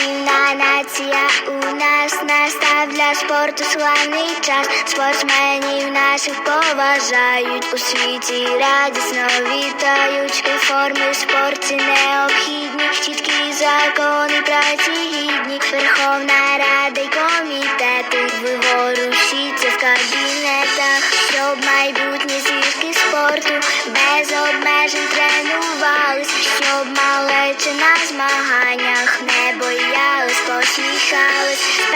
Сильна нація у нас настав для спорту славний час. Спортсменів наших поважають у світі радісно вітають. Реформи в спорті необхідні, чіткі закони праці гідні. Верховна flowers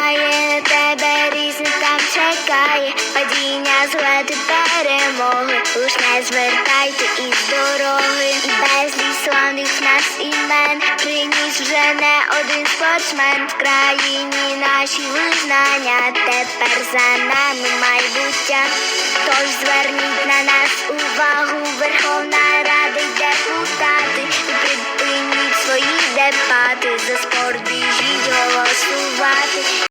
буває, тебе різних там чекає, падіння, злети, перемоги, лиш не звертайте із дороги, і безліч славних нас імен, приніс вже не один спортсмен в країні. Наші визнання, тепер за нами майбуття. Тож зверніть на нас увагу, Верховна Рада й депутати, і припиніть свої дебати за спорт біжіть голосувати.